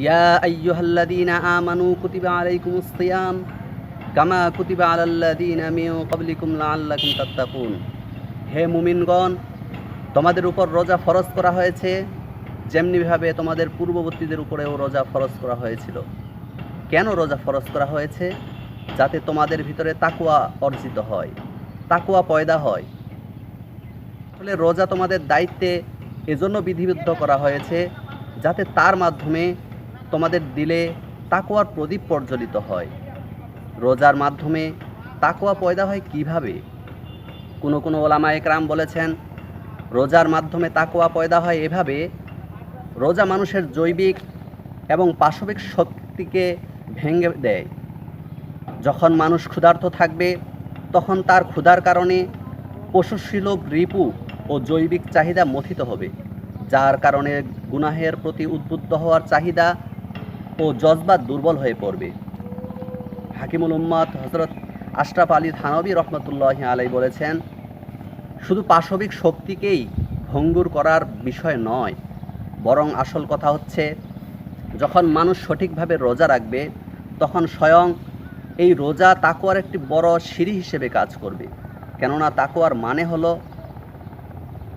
ইয়া আইয়ুহাল্লাযীনা আমানু কুতিবা আলাইকুমুস সিয়াম কামা কুতিবা আলাল্লাযীনা মিন ক্বাবলিকুম লাআল্লাকুম তাত্তাকুন। হে মুমিনগণ, তোমাদের উপর রোজা ফরজ করা হয়েছে, যেমনিভাবে তোমাদের পূর্ববর্তীদের উপরেও রোজা ফরজ করা হয়েছিল। কেন রোজা ফরজ করা হয়েছে? যাতে তোমাদের ভিতরে তাকুয়া অর্জিত হয় তাকুয়া পয়দা হয়। আসলে রোজা তোমাদের দায়িত্বে এজন্য বিধিবদ্ধ করা হয়েছে, যাতে তার মাধ্যমে তোমাদের দিলে তাকোয়ার প্রদীপ প্রজ্বলিত হয়। রোজার মাধ্যমে তাকোয়া পয়দা হয় কীভাবে? কোনো কোনো ওলামা একরাম বলেছেন, রোজার মাধ্যমে তাকোয়া পয়দা হয় এভাবে, রোজা মানুষের জৈবিক এবং পাশবিক শক্তিকে ভেঙে দেয়। যখন মানুষ ক্ষুধার্ত থাকবে, তখন তার ক্ষুধার কারণে পশুশীলভ রিপু ও জৈবিক চাহিদা মথিত হবে, যার কারণে গুনাহের প্রতি উদ্বুদ্ধ হওয়ার চাহিদা ও জজবা দুর্বল হয়ে পড়বে। হাকিমুল উম্মাদ হজরত আশরাফ আলী থানবী রহমতুল্লাহ আলাই বলেছেন, শুধু পাশবিক শক্তিকেই ভঙ্গুর করার বিষয় নয়, বরং আসল কথা হচ্ছে, যখন মানুষ সঠিকভাবে রোজা রাখবে, তখন স্বয়ং এই রোজা তাকুয়ার একটি বড় সিঁড়ি হিসেবে কাজ করবে। কেননা তাকুয়ার মানে হলো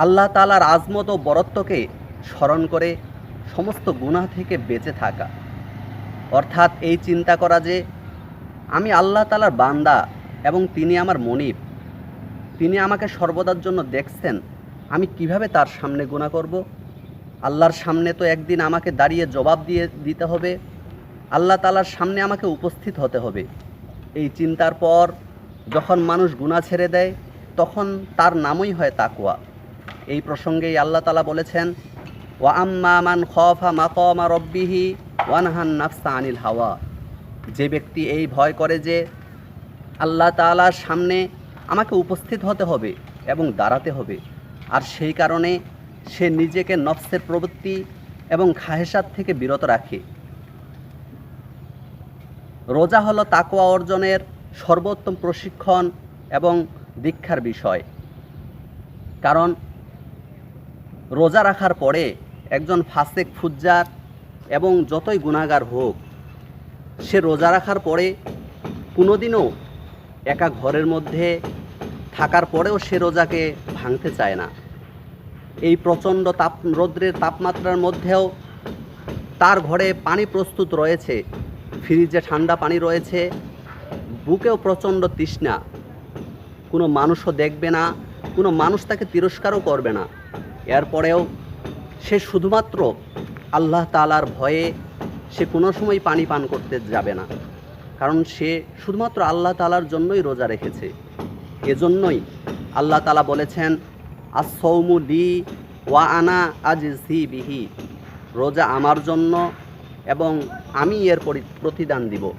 আল্লাহ তালার আজমত ও বরত্বকে স্মরণ করে সমস্ত গুনাহ থেকে বেঁচে থাকা। অর্থাৎ এই চিন্তা করা যে আমি আল্লাহ তালার বান্দা এবং তিনি আমার মনিব, তিনি আমাকে সর্বদার জন্য দেখছেন, আমি কীভাবে তার সামনে গুণা করব? আল্লাহর সামনে তো একদিন আমাকে দাঁড়িয়ে জবাব দিয়ে দিতে হবে, আল্লাহ তালার সামনে আমাকে উপস্থিত হতে হবে। এই চিন্তার পর যখন মানুষ গুণা ছেড়ে দেয়, তখন তার নামই হয় তাকুয়া এই প্রসঙ্গেই আল্লাহ তালা বলেছেন, ওয়া আম্মা মান খফা মাকমা রব্বিহি ওয়ানহান নাফসা আনিল হাওয়া। যে ব্যক্তি এই ভয় করে যে আল্লাহ তাআলার সামনে আমাকে উপস্থিত হতে হবে এবং দাঁড়াতে হবে, আর সেই কারণে সে নিজেকে নফসের প্রবৃত্তি এবং খাহেসাত থেকে বিরত রাখে। রোজা হলো তাকোয়া অর্জনের সর্বোত্তম প্রশিক্ষণ এবং দীক্ষার বিষয়। কারণ রোজা রাখার পরে একজন ফাসেক ফুজ্জার এবং যতই গুণাগার হোক, সে রোজা রাখার পরে কোনোদিনও একা ঘরের মধ্যে থাকার পরেও সে রোজাকে ভাঙতে চায় না। এই প্রচণ্ড তাপ, রৌদ্রের তাপমাত্রার মধ্যেও তার ঘরে পানি প্রস্তুত রয়েছে, ফ্রিজে ঠান্ডা পানি রয়েছে, বুকেও প্রচণ্ড তৃষ্ণা। কোনো মানুষও দেখবে না, কোনো মানুষ তাকে তিরস্কারও করবে না। এরপরেও সে শুধুমাত্র আল্লাহ তালার ভয়ে সে কোনো সময় পানি পান করতে যাবে না। কারণ সে শুধুমাত্র আল্লাহ তালার জন্যই রোজা রেখেছে। এজন্যই আল্লাহ তালা বলেছেন আসৌমু লি ওয়া আনা আজ বিহি। রোজা আমার জন্য এবং আমি এর পরি- প্রতিদান দিব।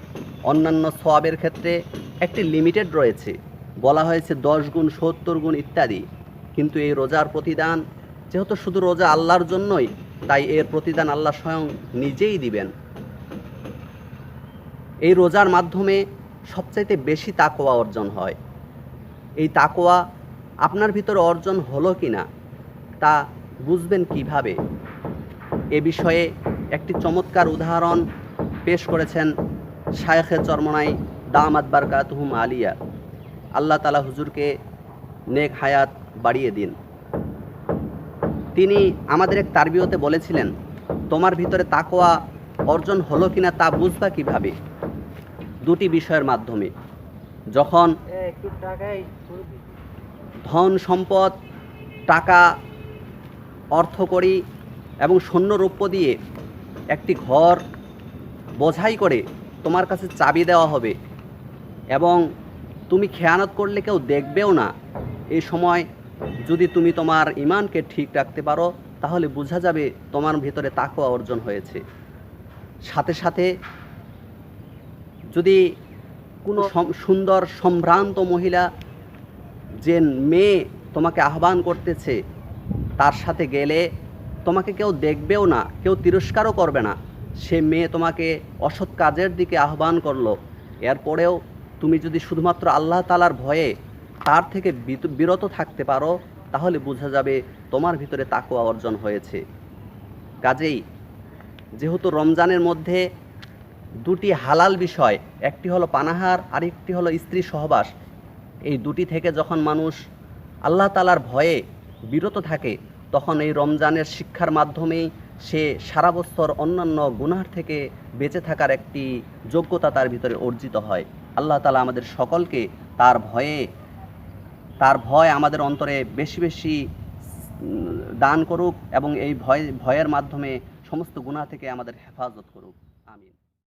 অন্যান্য সোয়াবের ক্ষেত্রে একটি লিমিটেড রয়েছে। বলা হয়েছে দশ গুণ, সত্তর গুণ ইত্যাদি। কিন্তু এই রোজার প্রতিদান, যেহেতু শুধু রোজা আল্লাহর জন্যই তাই এর প্রতিদান আল্লাহ স্বয়ং নিজেই দিবেন। এই রোজার মাধ্যমে সবচাইতে বেশি তাকোয়া অর্জন হয়। এই তাকোয়া আপনার ভিতরে অর্জন হলো কি না তা বুঝবেন কীভাবে? এ বিষয়ে একটি চমৎকার উদাহরণ পেশ করেছেন শায়েখে চরমনাই দামাত বারকাতুহুম আলিয়া। আল্লাহ তালা হুজুরকে নেক হায়াত বাড়িয়ে দিন। তিনি আমাদের এক তারবিয়তে বলেছিলেন, তোমার ভিতরে তাকোয়া অর্জন হলো কিনা তা বুঝবা কীভাবে? দুটি বিষয়ের মাধ্যমে। যখন ধন সম্পদ, টাকা অর্থকড়ি এবং সৈন্য রৌপ্য দিয়ে একটি ঘর বোঝাই করে তোমার কাছে চাবি দেওয়া হবে এবং তুমি খেয়ানত করলে কেউ দেখবেও না, এই সময় যদি তুমি তোমার ইমানকে ঠিক রাখতে পারো, তাহলে বোঝা যাবে তোমার ভিতরে তাকওয়া অর্জন হয়েছে। সাথে সাথে যদি কোনো সুন্দর সম্ভ্রান্ত মহিলা যে মেয়ে তোমাকে আহ্বান করতেছে, তার সাথে গেলে তোমাকে কেউ দেখবেও না, কেউ তিরস্কারও করবে না। সে মেয়ে তোমাকে অসৎ কাজের দিকে আহ্বান করল। এরপরেও তুমি যদি শুধুমাত্র আল্লাহ তালার ভয়ে তার থেকে বিরত থাকতে পারো, তাহলে বোঝা যাবে তোমার ভিতরে তাকুয়া অর্জন হয়েছে। কাজেই যেহেতু রমজানের মধ্যে দুটি হালাল বিষয়, একটি হলো পানাহার আর একটি হলো স্ত্রী সহবাস, এই দুটি থেকে যখন মানুষ আল্লাহ তালার ভয়ে বিরত থাকে, তখন এই রমজানের শিক্ষার মাধ্যমেই সে সারা বছর অন্যান্য গুনার থেকে বেঁচে থাকার একটি যোগ্যতা তার ভিতরে অর্জিত হয়। আল্লাহ তালা আমাদের সকলকে তার ভয়ে তার ভয় আমাদের অন্তরে বেশি বেশি দান করুক এবং এই ভয়, ভয়ের মাধ্যমে সমস্ত গুণা থেকে আমাদের হেফাজত করুক।